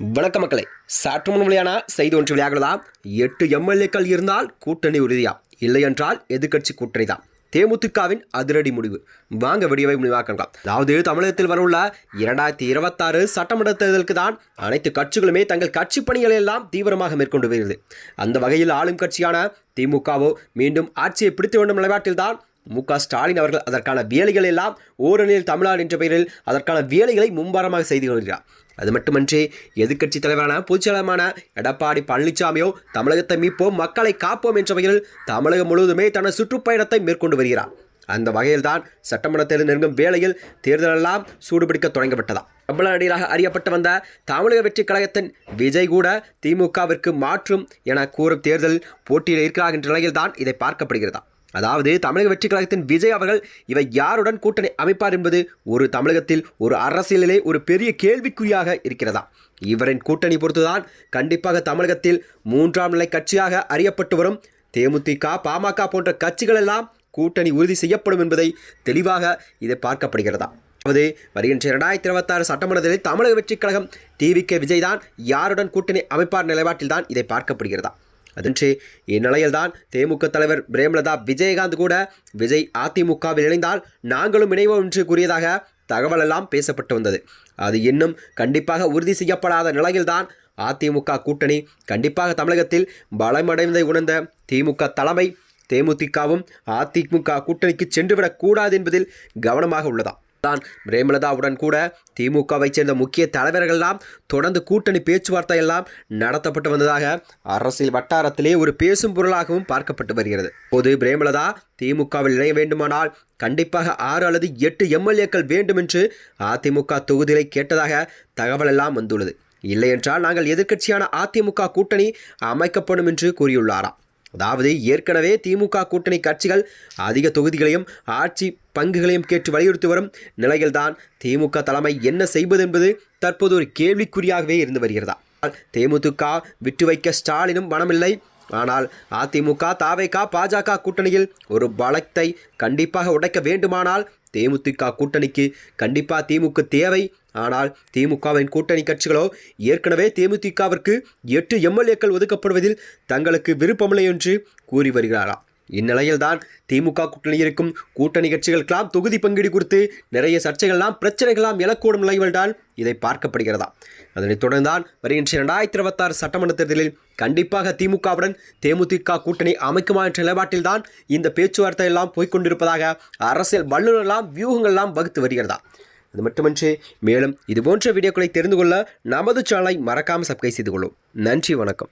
வணக்க மக்களே சற்று முன் வெளியான செய்தி ஒன்று வெளியாகிறதா? எட்டு எம்எல்ஏக்கள் இருந்தால் கூட்டணி உறுதியா? இல்லையென்றால் எதிர்க்கட்சி கூட்டணி தான் தேமுதிகவின் அதிரடி முடிவு. வாங்க விடியவை முடிவாக்கலாம் அதாவது தமிழகத்தில் வரவுள்ள இரண்டாயிரத்தி இருபத்தாறு சட்டமன்ற தேர்தலுக்கு தான் அனைத்து கட்சிகளுமே தங்கள் கட்சி பணிகளை எல்லாம் தீவிரமாக மேற்கொண்டு வருகிறது. அந்த வகையில் ஆளும் கட்சியான திமுகவோ மீண்டும் ஆட்சியை பிடித்து வேண்டும் நிலைப்பாட்டில்தான் மு க ஸ்டாலின் அவர்கள் அதற்கான வேலைகள் எல்லாம் ஓரணியில் தமிழ்நாடு என்ற பெயரில் அதற்கான வேலைகளை மும்பாரமாக செய்து கொள்கிறார் அது மட்டுமன்றி எதிர்க்கட்சி தலைவரான பொதுச்செயலமான எடப்பாடி பழனிசாமியோ தமிழகத்தை மீட்போம் மக்களை காப்போம் என்ற வகையில் தமிழகம் முழுவதுமே தனது சுற்றுப்பயணத்தை மேற்கொண்டு வருகிறார். அந்த வகையில்தான் சட்டமன்ற தேர்தல் நெருங்கும் வேளையில் தேர்தலெல்லாம் சூடுபிடிக்க தொடங்கப்பட்டதாம் பிரபல நடிகராக அறியப்பட்டு வந்த தமிழக வெற்றி கழகத்தின் விஜய் கூட திமுகவிற்கு மாற்றும் என கூறும் தேர்தல் போட்டியில் இருக்கிறார் என்ற நிலையில்தான் இதை பார்க்கப்படுகிறதா? அதாவது தமிழக வெற்றி கழகத்தின் விஜய் அவர்கள் இவை யாருடன் கூட்டணி அமைப்பார் என்பது ஒரு தமிழகத்தில் ஒரு அரசியலிலே ஒரு பெரிய கேள்விக்குறியாக இருக்கிறதா? இவரின் கூட்டணி பொறுத்துதான் கண்டிப்பாக தமிழகத்தில் மூன்றாம் நிலை கட்சியாக அறியப்பட்டு வரும் தேமுதிக பாமக போன்ற கட்சிகள் எல்லாம் கூட்டணி உறுதி செய்யப்படும் என்பதை தெளிவாக இது பார்க்கப்படுகிறதா? அதாவது வருகின்ற இரண்டாயிரத்தி இருபத்தாறு சட்டமன்றத்தில் தமிழக வெற்றி கழகம் டிவிகே விஜய் தான் யாருடன் கூட்டணி அமைப்பார் நிலைப்பாட்டில்தான் இதை பார்க்கப்படுகிறதா? அதன்றி இந்நிலையில்தான் தேமுக தலைவர் பிரேமலதா விஜயகாந்த் கூட விஜய் அதிமுகவில் இணைந்தால் நாங்களும் இணைவோம் என்று கூறியதாக தகவல் எல்லாம் பேசப்பட்டு வந்தது. அது இன்னும் கண்டிப்பாக உறுதி செய்யப்படாத நிலையில்தான் அதிமுக கூட்டணி. கண்டிப்பாக தமிழகத்தில் பலமடைந்ததை உணர்ந்த திமுக தலைமை தேமுதிகவும் அதிமுக கூட்டணிக்கு சென்றுவிடக் கூடாது என்பதில் கவனமாக உள்ளதா தான். பிரேமலதாவுடன் கூட திமுகவை சேர்ந்த முக்கிய தலைவர்கள்லாம் தொடர்ந்து கூட்டணி பேச்சுவார்த்தை எல்லாம் நடத்தப்பட்டு வந்ததாக அரசியல் வட்டாரத்திலே ஒரு பேசும் பொருளாகவும் பார்க்கப்பட்டு வருகிறது. பொது பிரேமலதா திமுகவில் இணைய வேண்டுமானால் கண்டிப்பாக ஆறு அல்லது எட்டு எம்எல்ஏக்கள் வேண்டும் என்று அதிமுக தொகுதியை கேட்டதாக தகவல் எல்லாம் வந்துள்ளது. இல்லையென்றால் நாங்கள் எதிர்க்கட்சியான அதிமுக கூட்டணி அமைக்கப்படும் என்று கூறியுள்ளாராம். அதாவது ஏற்கனவே திமுக கூட்டணி கட்சிகள் அதிக தொகுதிகளையும் ஆட்சி பங்குகளையும் கேட்டு வலியுறுத்தி வரும் நிலையில்தான் திமுக தலைமை என்ன செய்வது என்பது தற்போது ஒரு கேள்விக்குறியாகவே இருந்து வருகிறதா? தேமுதிக விட்டு வைக்க ஸ்டாலினும் மனமில்லை. ஆனால் அதிமுக தாவேகா பாஜக கூட்டணியில் ஒரு பலத்தை கண்டிப்பாக உடைக்க வேண்டுமானால் தேமுதிக கூட்டணிக்கு கண்டிப்பாக திமுக தேவை. ஆனால் திமுகவின் கூட்டணி கட்சிகளோ ஏற்கனவே தேமுதிகவிற்கு எட்டு எம்எல்ஏக்கள் ஒதுக்கப்படுவதில் தங்களுக்கு விருப்பமில்லை என்று கூறி வருகிறாராம் இந்நிலையில்தான் திமுக கூட்டணி இருக்கும் கூட்டணி கட்சிகளுக்கெல்லாம் தொகுதி பங்கீடு குறித்து நிறைய சர்ச்சைகள்லாம் பிரச்சனைகள்லாம் எழக்கூடும் நிலையில்தான் இதை பார்க்கப்படுகிறதா. அதனைத் தொடர்ந்தான் வருகின்ற இரண்டாயிரத்தி இருபத்தாறு சட்டமன்ற தேர்தலில் கண்டிப்பாக திமுகவுடன் தேமுதிக கூட்டணி அமைக்குமா என்ற நிலைப்பாட்டில்தான் இந்த பேச்சுவார்த்தை எல்லாம் போய்கொண்டிருப்பதாக அரசியல் வல்லுநர்லாம் வியூகங்கள்லாம் வகுத்து வருகிறதா. அது மட்டுமின்றி மேலும் இதுபோன்ற வீடியோக்களை தெரிந்து கொள்ள நமது சேனலை மறக்காமல் சப்ஸ்கிரைப் செய்து கொள்ளும். நன்றி வணக்கம்.